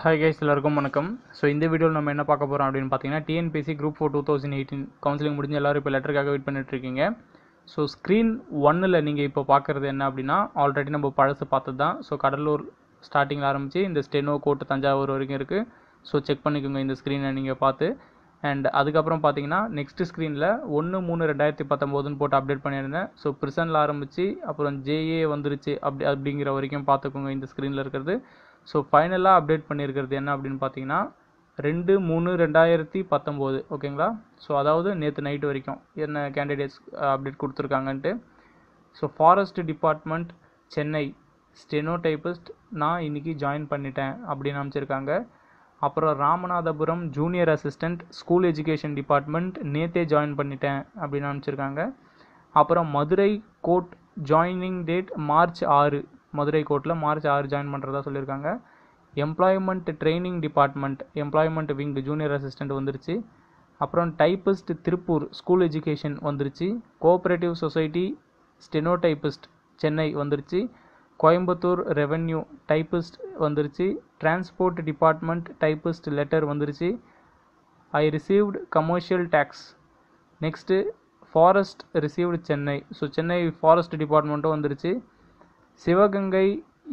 Hi guys எல்லாருக்கும் வணக்கம். So இந்த வீடியோவில் நம்ம என்ன பார்க்க போகிறோம் அப்படின்னு பார்த்தீங்கன்னா TNPSC group four two thousand eighteen counselling முடிஞ்சு எல்லாரும் இப்போ லெட்டருக்காக வெயிட் பண்ணிட்டுருக்கீங்க ஸோ ஸ்க்ரீன் ஒன்னில் நீங்கள் இப்போ பார்க்குறது என்ன அப்படின்னா ஆல்ரெடி நம்ம பழசு பார்த்தது தான் ஸோ கடலூர் ஸ்டார்டிங்கில் ஆரம்பித்து இந்த ஸ்டெனோ கோட்டு தஞ்சாவூர் வரைக்கும் இருக்குது ஸோ செக் பண்ணிக்கோங்க இந்த ஸ்க்ரீனை நீங்கள் பார்த்து. அண்ட் அதுக்கப்புறம் பார்த்தீங்கன்னா நெக்ஸ்ட் ஸ்க்ரீனில் ஒன்று மூணு ரெண்டாயிரத்தி பத்தொம்போதுன்னு போட்டு அப்டேட் பண்ணியிருந்தேன். ஸோ ப்ரிசனில் ஆரம்பித்து அப்புறம் ஜேஏ வந்துருச்சு அப்படி அப்படிங்கிற வரைக்கும் பார்த்துக்கோங்க இந்த ஸ்க்ரீனில் இருக்கிறது. ஸோ ஃபைனலாக அப்டேட் பண்ணியிருக்கிறது என்ன அப்படின்னு பார்த்தீங்கன்னா ரெண்டு மூணு ரெண்டாயிரத்தி பத்தொம்போது ஓகேங்களா? ஸோ அதாவது நேற்று நைட்டு வரைக்கும் என்ன candidates update கொடுத்துருக்காங்கன்ட்டு. So forest department Chennai steno typist நான் இன்றைக்கி ஜாயின் பண்ணிட்டேன் அப்படின்னு அமைச்சிருக்காங்க அப்புறம் Ramanathapuram junior assistant school education department நேத்தே ஜாயின் பண்ணிட்டேன் அப்படின்னு அமைச்சிருக்காங்க அப்புறம் Madurai court joining date March ஆறு மதுரை கோர்ட்டில் மார்ச் ஆறு ஜாயின் பண்ணுறதா சொல்லியிருக்காங்க. Employment training department employment wing junior assistant வந்துருச்சு. அப்புறம் டைப்பிஸ்ட் திருப்பூர் ஸ்கூல் எஜுகேஷன் வந்துருச்சு. கோஆப்ரேட்டிவ் சொசைட்டி ஸ்டெனோடைப்பிஸ்ட் சென்னை வந்துருச்சு. கோயம்புத்தூர் ரெவென்யூ டைப்பிஸ்ட் வந்துருச்சு. டிரான்ஸ்போர்ட் டிபார்ட்மெண்ட் டைப்பிஸ்ட் லெட்டர் வந்துருச்சு. I received commercial tax next forest received Chennai so Chennai forest டிபார்ட்மெண்ட்டும் வந்துருச்சு. சிவகங்கை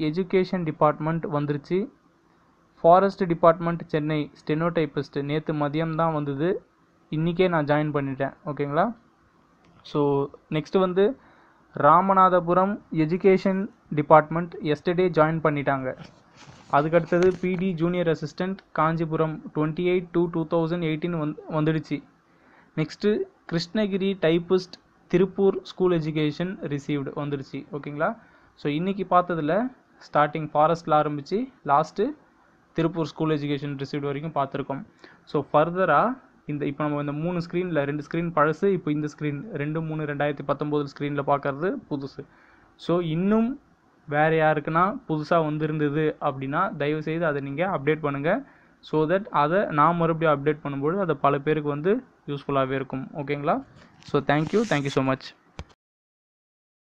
எஜுகேஷன் டிபார்ட்மெண்ட் வந்துருச்சு. Forest department Chennai ஸ்டெனோடைப்பிஸ்ட் நேற்று மதியம் தான் வந்தது. இன்றைக்கே நான் ஜாயின் பண்ணிட்டேன். ஓகேங்களா ஸோ நெக்ஸ்ட் வந்து Ramanathapuram education department yesterday join பண்ணிட்டாங்க. அதுக்கடுத்தது PT junior assistant Kanchipuram twenty eight two two thousand eighteen வந் வந்துடுச்சு. Next Krishnagiri typist Tiruppur school education received வந்துடுச்சு. ஓகேங்களா ஸோ இன்றைக்கி பார்த்ததில் ஸ்டார்டிங் ஃபாரஸ்ட்டில் ஆரம்பித்து last Tiruppur school education received வரைக்கும் பார்த்துருக்கோம். ஸோ ஃபர்தராக இந்த இப்போ நம்ம இந்த மூணு ஸ்க்ரீனில் ரெண்டு ஸ்க்ரீன் பழசு இப்போ இந்த ஸ்க்ரீன் ரெண்டு மூணு ரெண்டாயிரத்தி பத்தொம்போது ஸ்க்ரீனில் பார்க்குறது புதுசு. ஸோ இன்னும் வேறு யாருக்குன்னா புதுசாக வந்திருந்தது அப்படின்னா தயவுசெய்து அதை நீங்கள் அப்டேட் பண்ணுங்கள் ஸோ தட் அதை நான் மறுபடியும் அப்டேட் பண்ணும்போது அது பல பேருக்கு வந்து யூஸ்ஃபுல்லாகவே இருக்கும். ஓகேங்களா so thank you thank you so much